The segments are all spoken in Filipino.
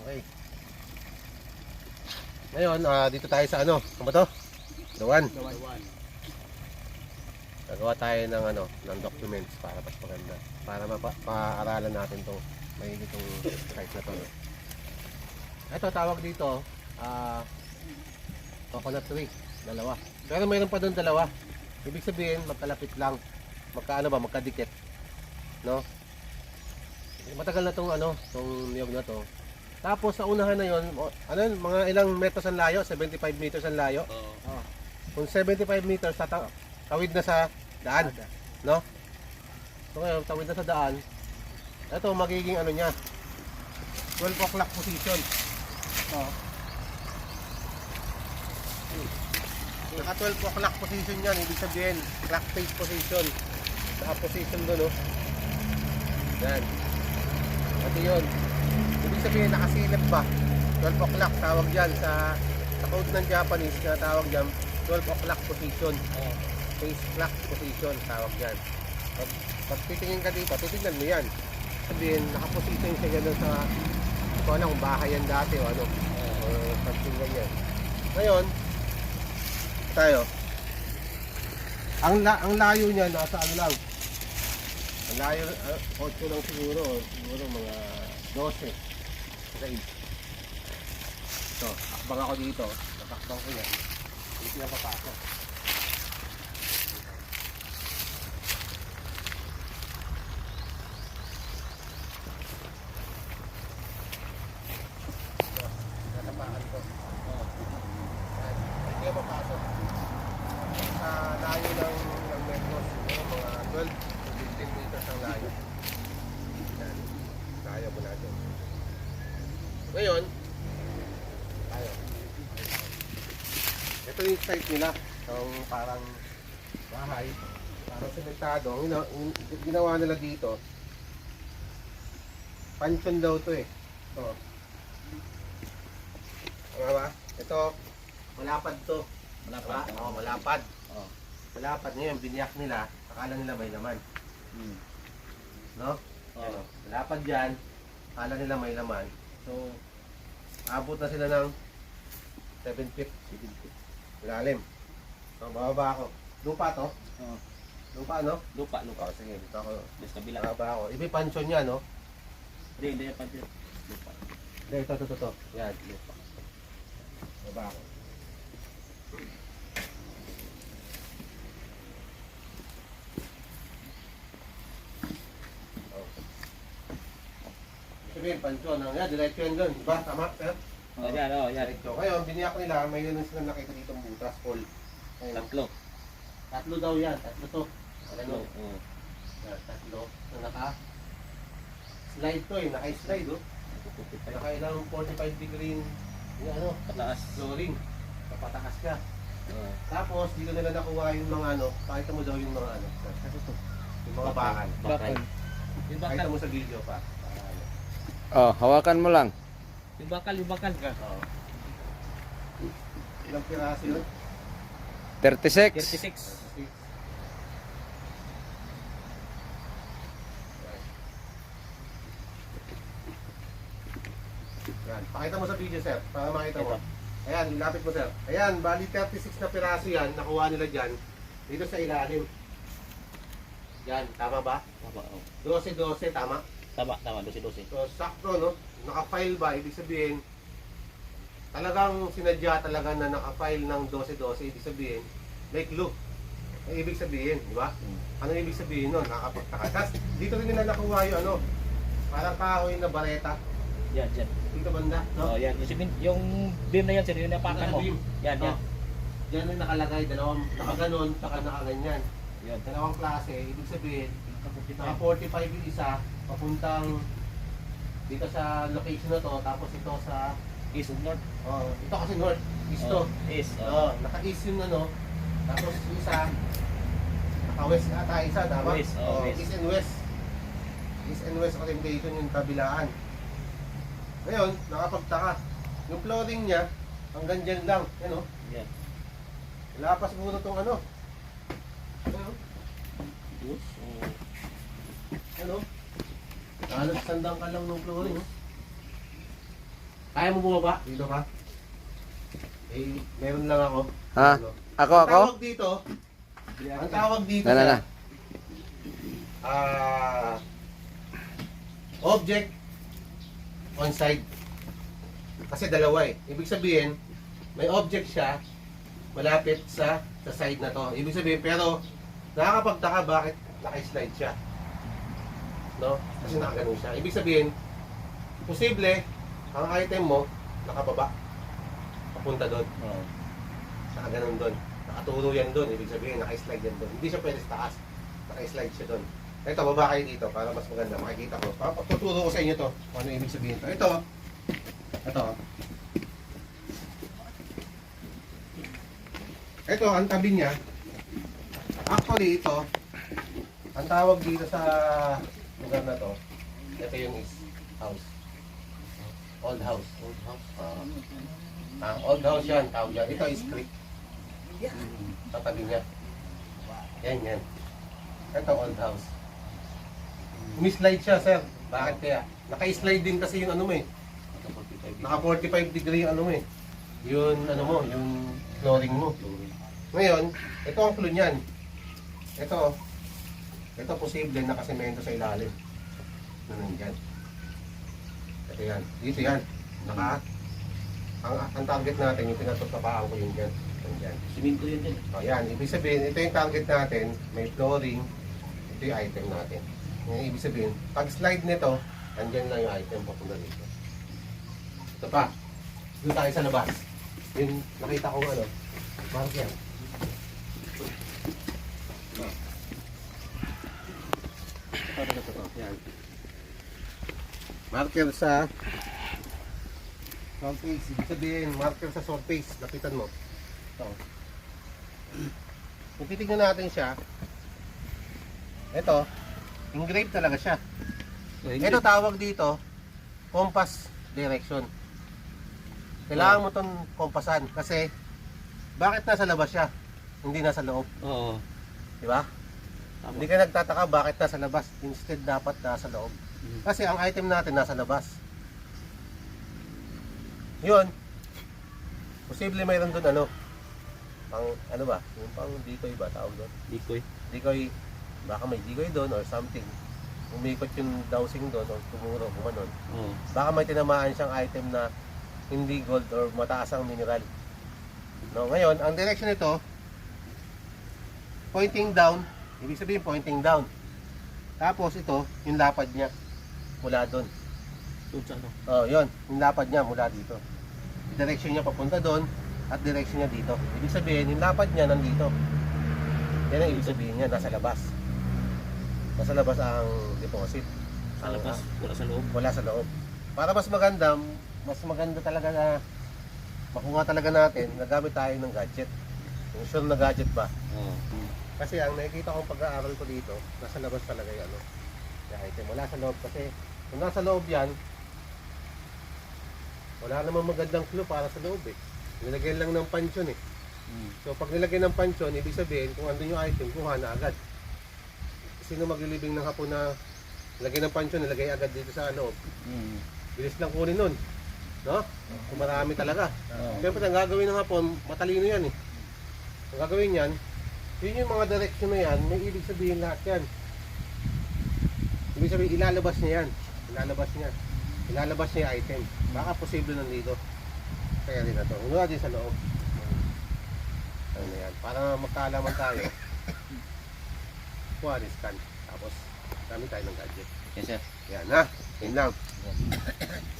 Okay. Ngayon, ah, dito tayo sa ano? Ano ba to? Dawan. Dawan. Gagawa tayo ng ano, ng documents para mas maganda. Para mapa paaralan natin tong may itong site na to. No? Ito tawag dito, ah coconut tree, dalawa. Pero mayroon pa doon dalawa. Ibig sabihin, magkalapit lang. Magkaano ba, magkadikit. No? Matagal na tong ano, tong niyog na to. Tapos sa unahan na yon, o, ano yun, mga ilang meters ang layo? 75 meters ang layo. Oo. Kung 75 meters, tata- tawid na sa daan. No? So ngayon, tawid na sa daan. Ito, magiging ano niya. 12 o'clock position. Oo. Naka 12 o'clock position yan. Ibig sabihin, clock face position. Naka position doon, oh. Yan. Pati yun. Ibig sabihin, nakasilip ba? 12 o'clock, tawag dyan. Sa, sa code ng Japanese, na tawag dyan, 12 o'clock position. Face clock position tawag yan pag, pag titingin ka dito titignan mo yan. Sabihin nakaposition siya gano'n sa ko alam kung bahay yan dati o ano. O something ganyan ngayon tayo. Ang, la, ang layo niya nasa ano lang? Ang layo uh, 8 lang siguro siguro mga 12 range so akbang ako dito. Natakbang ko yan. Hindi siya papasok. Natapakan ko. Oh. Yan. Hindi ako papasok. Sa layo ng, ng metro, siguro mga 12 to 15 meters ang layo. Yan. Kaya mo natin. Ngayon, tayo. Ito yung site nila. Itong parang bahay. Parang sementado. Ang gina- ang ginawa nila dito, pansyon daw to eh. Ito. Tama ba? Ito, malapad to. Malapad. Oo, oh, malapad. Oo. Malapad ngayon, biniyak nila. Akala nila may laman. Hmm. No? Oo. Ano, malapad dyan. Akala nila may laman. So, abot na sila ng 7 feet. 7 feet. Lalim. So, bababa ako. Lupa to? Oo. Lupa, no? Lupa, lupa. Oh, sige, dito ako. Yes, kabila. Bababa ako. Ibi pansyon niya, no? Hindi, hindi. Pansin. Lupa. Hindi, ito, ito, ito. Yan, lupa. Bababa ako. Sabihin, pansyon. Ang yan, diretso yan dun. Diba? Tama, sir? Oh, yan, oh, yan. Diretso. Ngayon, biniyak nila, may ganun silang nakita dito butas, Paul. Ayun. Tatlo. Tatlo daw yan, tatlo to. Tatlo. Oo. Yan, tatlo. Na naka slide to eh, naka-slide oh. Naka ilang 45 degree yung ano, Pataas. flooring. Kapatakas ka. Oo. Tapos, dito nila nakuha yung mga ano, pakita mo daw yung mga ano, yung mga bakal. Bakal. Yung bakal. Pakita mo sa video pa. Oh, hawakan mo lang. Yung bakal, yung bakal. Oo. Ilang piraso yun? 36. 36. Yan. Pakita mo sa video, sir, para makita mo. Ayan, lapit mo, sir. Ayan, bali 36 na piraso yan, nakuha nila dyan, dito sa ilalim. Yan, tama ba? Tama, oh. 12-12, tama? Tama, tama. Dosi-dosi. So, sakto, no? Naka-file ba? Ibig sabihin, talagang sinadya talaga na naka-file ng 12-12, ibig sabihin, may clue. Ang ibig sabihin, di ba? Ano ibig sabihin nun? Nakakapagtaka. Tapos, dito rin nila nakuha yung ano, parang kahoy na bareta. Yan, yan. Dito banda, no? Oh, yan. Yung, yung beam na yan, sir, yung napakan mo. Beam. Yan, yan. Oh. Diyan yung nakalagay, dalawang nakaganon, saka nakaganyan. Yan. Dalawang klase, ibig sabihin, naka 45 yung isa, papuntang dito sa location na to, tapos ito sa, East of North. oh, ito kasi north, east to. Oh, East. Oh, Oh. naka-east yung ano, tapos yung isa, naka-west ata isa, tama? West, oh, Oh, west. East and west. East and west orientation yung kabilaan. Ngayon, nakapagtaka. Yung flooring niya, hanggang dyan lang, yan oh. Yan. Wala pa siguro tong ano. Ano? Oh. Ano? Halos sandang ka lang ng flooring. Oh. Kaya mo bumaba? Dito ka? Eh, meron lang ako. Ha? Ano? Ako, Ang ako? tawag dito, ang tawag dito Na, na, na. sa ah object on side. Kasi dalawa eh. Ibig sabihin, may object siya malapit sa sa side na to. Ibig sabihin, pero nakakapagtaka bakit naka-slide siya. No? Kasi nakaganon siya. Ibig sabihin, posible, ang item mo, nakababa. Papunta doon. Oo. Nakaganon doon. Nakaturo yan doon. Ibig sabihin, naka-slide yan doon. Hindi siya pwede sa taas. Naka-slide siya doon. Ito, baba kayo dito para mas maganda. Makikita ko. Papatuturo ko sa inyo to. Kung ano ibig sabihin to. Ito. Ito. Ito, ang tabi niya. Actually, ito. Ang tawag dito sa lugar na to. Ito yung is house. Old house. Old house. Ah, old house yan. Tawag yan. Ito is creek. Tatabi niya. Yan, yan. Ito, old house. Mislide siya, sir. Bakit kaya? Naka-slide din kasi yung ano mo eh. Naka 45 degree yung ano mo eh. Yung ano mo, yung flooring mo. Ngayon, ito ang clue niyan. Ito, ito posible nakasemento sa ilalim. Na nandyan. Ito yan. Dito yan. Naka, ang, ang target natin, yung pinatutapaan ko yun dyan. Nandyan. Siminto yun dyan. O yan, ibig sabihin, ito yung target natin, may flooring, ito yung item natin. Yung ibig sabihin, pag slide nito, andyan lang yung item papunta dito. Ito pa, doon tayo sa labas. Yung nakita ko ano, mark yan. Ito, ito, ito, ito, yan. Marker sa surface. Ibig sabihin, marker sa surface. Lapitan mo. Ito. Kung titignan natin siya, ito, engraved talaga siya. Ito tawag dito, compass direction. Kailangan mo itong kompasan kasi bakit nasa labas siya? Hindi nasa loob, Oo. di ba? Tama. Hindi ka nagtataka bakit nasa labas, instead dapat nasa loob. Mm. Kasi ang item natin nasa labas. Yun, posible mayroon doon ano, pang ano ba, yung pang decoy ba tawag doon? Dikoy. decoy, baka may decoy doon or something. Umikot yung dowsing doon o tumuro, gumanon. Oo. Baka may tinamaan siyang item na hindi gold or mataas ang mineral. No, ngayon, ang direction nito, pointing down, ibig sabihin pointing down. Tapos ito, yung lapad niya, mula doon. Ano? Oh, yun, yung lapad niya mula dito. Direction niya papunta doon at direction niya dito. Ibig sabihin, yung lapad niya nandito. Yan ang ibig sabihin niya, nasa labas. Nasa labas ang deposit. Sa labas. Wala sa loob. Wala sa loob. Para mas maganda, mas maganda talaga na makuha talaga natin, nagamit tayo ng gadget. Yung sure na gadget ba? Oo. Kasi ang nakikita kong pag-aaral ko dito, nasa labas talaga yung ano, yung item. Wala sa loob kasi kung nasa loob yan, wala namang magandang clue para sa loob eh. Nilagay lang ng pansyon eh. Mm. So pag nilagay ng pansyon, ibig sabihin kung andun yung item, kuha na agad. Sino maglilibing ng hapon na nilagay ng pansyon, nilagay agad dito sa loob. Mm. Bilis lang kunin nun. No? Kung marami talaga. Oo. Siyempre, ang gagawin ng hapon, matalino yan eh. Ang gagawin yan, yun yung mga direction na yan, may ibig sabihin lahat yan. Ibig sabihin, ilalabas niya yan. Ilalabas niya. Ilalabas niya item. Baka posible nandito. Kaya din na to. Wala din sa loob. Ano na yan. Para magkaalaman tayo. Kuha ni scan. Tapos, dami tayo ng gadget. Yes, sir. Yan na. Yun lang.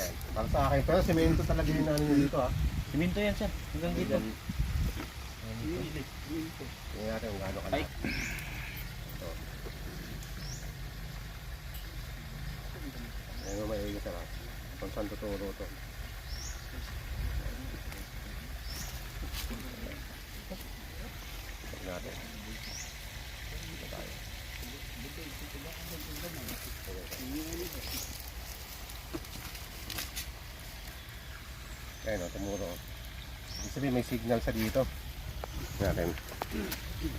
Yan. Para sa akin. Pero semento talaga yung ano nyo dito ha. Siminto yan, sir. Hanggang dito. Tingnan natin kung gaano kalaki. Ito. Ayan mo may igas ha. Kung saan tuturo to. Tignan natin. Ito tayo. Ayan o, tumuro. Ibig sabihin may signal sa dito natin. Diba?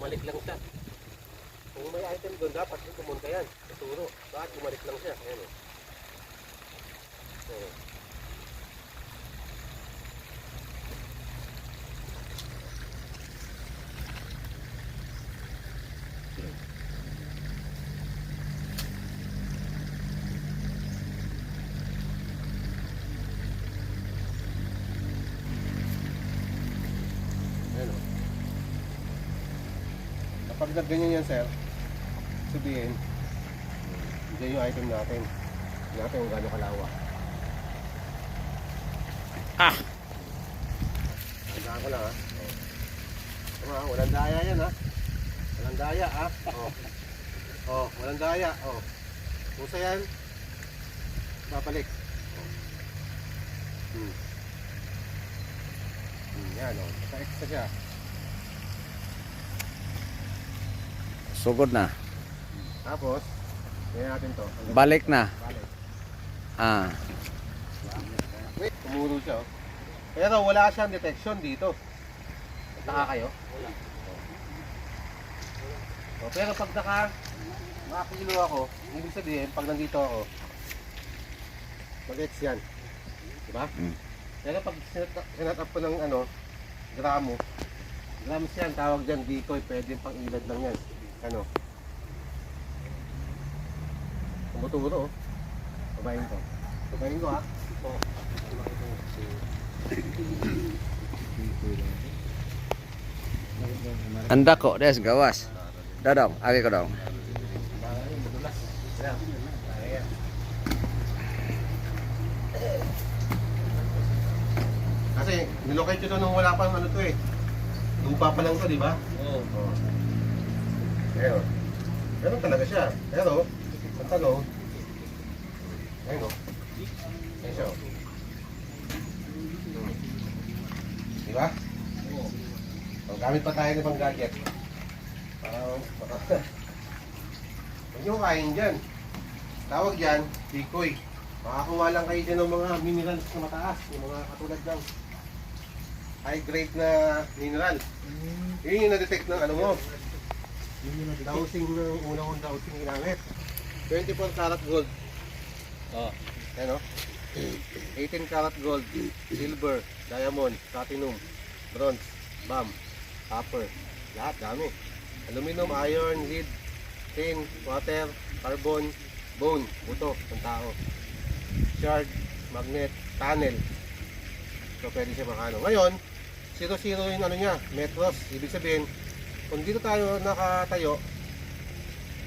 bumalik lang siya. Kung may item doon, dapat yung pumunta yan. Tuturo. Bakit bumalik lang siya? Ayan o. Eh. Ayan. Kapag nagganyan yan, sir, sabihin, dyan yung item natin. Natin kung gaano kalawa. Ah! Tandaan ko lang ha. Oh. Oh, walang daya yan ha. Walang daya ha. Oh. Oh, walang daya. Oh. Pusa yan. Babalik. Oh. Hmm. Hmm, yan oh. Naka-extra siya. Sugod na. Tapos, ganyan natin to. Hanggang- Balik na. Balik. Ah. Wait, tumuro siya oh. Pero wala siyang detection dito. Naka kayo? Wala. O, pero pag naka makakilo ako, ibig sabihin, pag nandito ako, mag-ex yan. Diba? Mm. Pero pag sinat, sinat up ko ng ano, gramo, gramos yan, tawag dyan, decoy, pwede pang ilad lang yan. Ano? Tumuturo, oh. Babayin ko. Babayin ko, ha? Oo. Anda kok des gawas. Dodong, agi ko dong. Kasi nilocate ko to nung wala pang ano to eh. Lupa pa lang to, di ba? Oo. Oo. Ayun. Ganun talaga siya. Pero, ang tanong, ayun o. Ayun siya o. Hmm. Di ba? So, gamit pa tayo ng pang gadget. Para, para, huwag nyo kain dyan. Tawag yan, decoy. Makakuha lang kayo dyan ng mga minerals na mataas. Yung mga katulad ng high grade na mineral. Yun yung na-detect ng ano mo. Dowsing ng unang kong dowsing ginamit. 24 karat gold. Oo. Ano? 18 karat gold, silver, diamond, platinum, bronze, bam, copper. Lahat dami. Aluminum, iron, lead, tin, water, carbon, bone, buto ng tao. Shard, magnet, tunnel. So pwede siya makano. Ngayon, 0-0 yung ano niya, metros. Ibig sabihin, kung dito tayo nakatayo,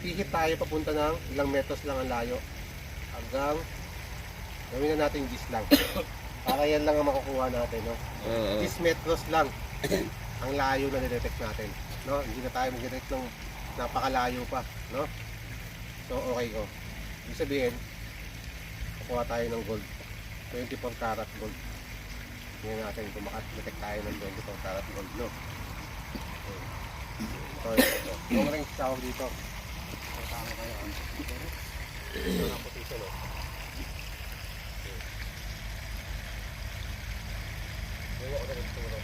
pihit tayo papunta ng ilang metros lang ang layo. Hanggang gawin na natin gis lang. Para yan lang ang makukuha natin, no? Oo. 10 metros lang ang layo na nidetect natin. No? Hindi na tayo mag-detect ng napakalayo pa. No? So, okay ko. Ibig sabihin, kukuha tayo ng gold. 24 karat gold. Tingnan natin kung makadetect tayo ng 24 karat gold, no? So, ito. Yung ring tawag dito. Tama kayo, ah. Ito na position, no? Gawa ko na rin turo.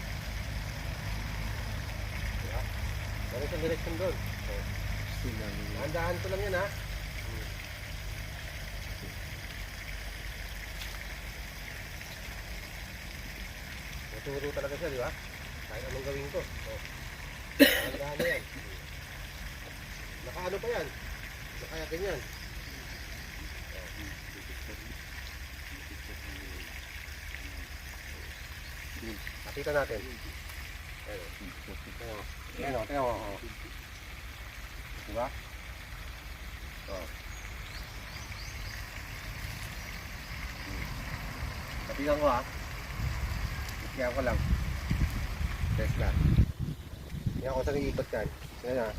Diba? Meron siyang direction doon. So, Dahan-dahan ko lang yan ha. Naturo talaga siya, di ba? Kahit anong gawin ko. So, dahan-dahan na yan. Nakaano pa yan? Nakaya ganyan. Nakita natin. Ayun. Ayun o, tingnan mo. Diba? Oh. Kapitan ko ha. Kaya ko lang. Test lang. Hindi ako sa ikot yan. Yan ha.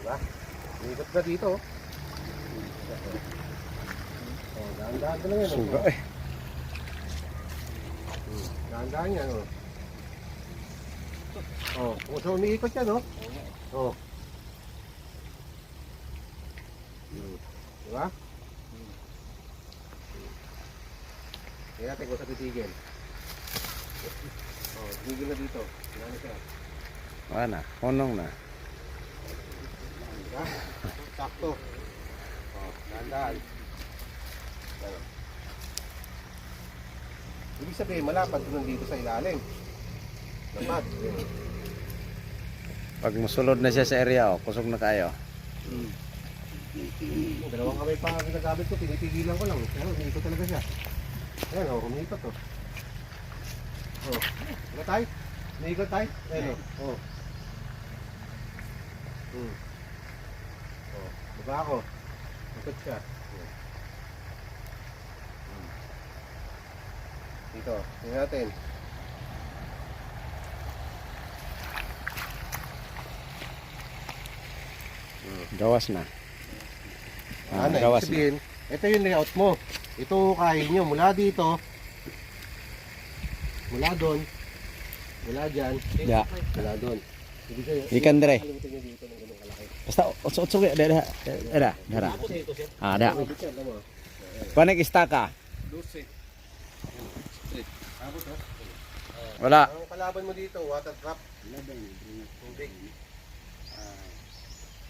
Diba? Ikot na dito. oh. Oh, dahan-dahan ko lang yan. oh. Suga eh. Hmm, Dahan-dahan yan, oh. Oh, kung saan umiikot yan, oh. Oh. Hmm. Diba? Tingnan natin kung sa titigil. Oh, tumigil na dito. Ano? Wala na. Hunong na. Diba? Sakto. Oh, dahan-dahan. Ibig sabihin, malapad ko nandito sa ilalim. Lapad. Pag musulod na siya sa area, oh, kusog na kayo. Yung dalawang kamay pa ang ginagamit ko, pinipigilan ko lang. Pero umiikot talaga siya. Ayan, oh, umiikot oh. Oh, ano tayo? Umiikot tayo? Ayan oh. Oh. Hmm. Oh, diba ako? Siya. Hmm. Hmm. Dito, tingnan natin. Gawas na. Ah, ano, gawas sabihin, ito yung layout mo. Ito kain nyo mula dito, mula doon, mula dyan, Ya. mula doon. Ikan dire. Basta utso-utso ya dera. Dera, dera. Ako dito sir. Ah, da. Abot yan, tama. Panik istaka. Oh. Wala. Ang kalaban mo dito, water trap. Tubig.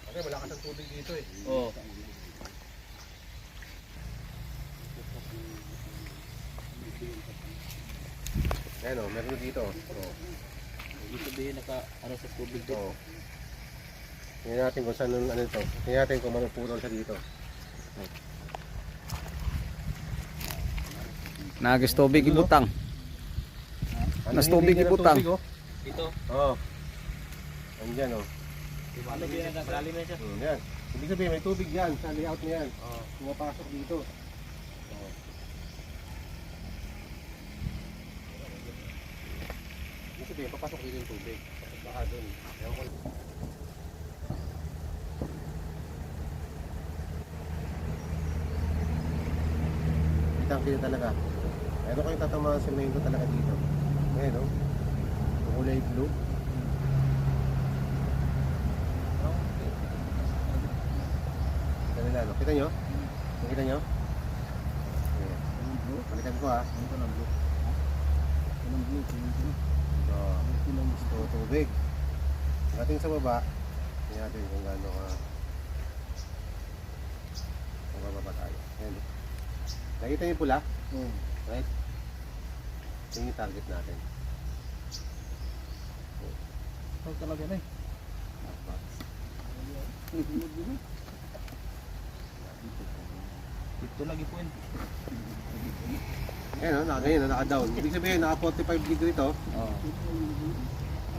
Kasi malakas ang tubig dito eh. Oo. Ayan o, meron dito. Oh. Ibig sabihin naka ano sa tubig dito. Oo. Tingnan natin kung saan ano ito. Tingnan natin kung manupurol siya dito. Nagis tubig ibutang. Nas tubig ibutang. oh. Dito. Oo. Andyan o. Ano ba yan? Malalim na siya. Yan. Ibig sabihin may tubig yan sa layout niya yan. Oo. Pumapasok dito. Sabihin, papasok dito yung tubig. Baka doon. Ewan ko. Kitang kita talaga. Ano kayong tatamaan sa semento talaga dito? Ayan o. Yung kulay blue. Kanila, no? Kita nyo? Nakita nyo? Balikan ko ah. So, ito tubig. Pagdating sa baba, tingnan natin kung gaano ka kung bababa tayo. Ayan. oh. Nakita niyo yung pula? Right? Ito yung target natin. Ito talaga na eh. Dito lagi po yun. Ayan o, naka, ngayon, naka-down. Ibig sabihin, naka 45 degree to. Oo.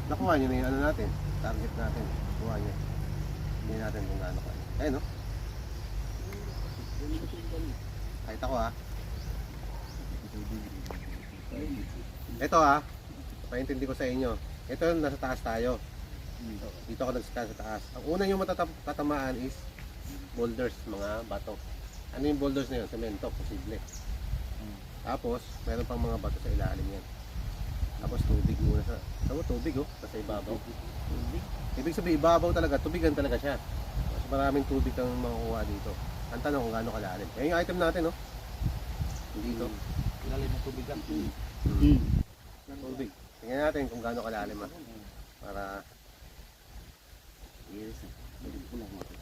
Nakuha niyo na yung ano natin. Target natin. Kuha niyo. Hindi natin kung gaano ka. Ayan o. Kahit ako ha. Ito ha. Paintindi ko sa inyo. Ito nasa taas tayo. Dito ako nag-scan sa taas. Ang una yung matatamaan is boulders, mga bato. Ano yung boulders na yun? Semento, posible. Tapos, meron pang mga bato sa ilalim yan. Tapos tubig muna sa... Tama, tubig oh. Nasa ibabaw. Tubig. Ibig sabihin, ibabaw talaga. Tubigan talaga siya. Mas maraming tubig kang makukuha dito. Ang tanong kung gaano kalalim. Yan yung item natin, no? Dito. Ilalim ng tubig lang. Tubig. Tingnan natin kung gaano kalalim, ah. Para... Iris na. Balik ko lang.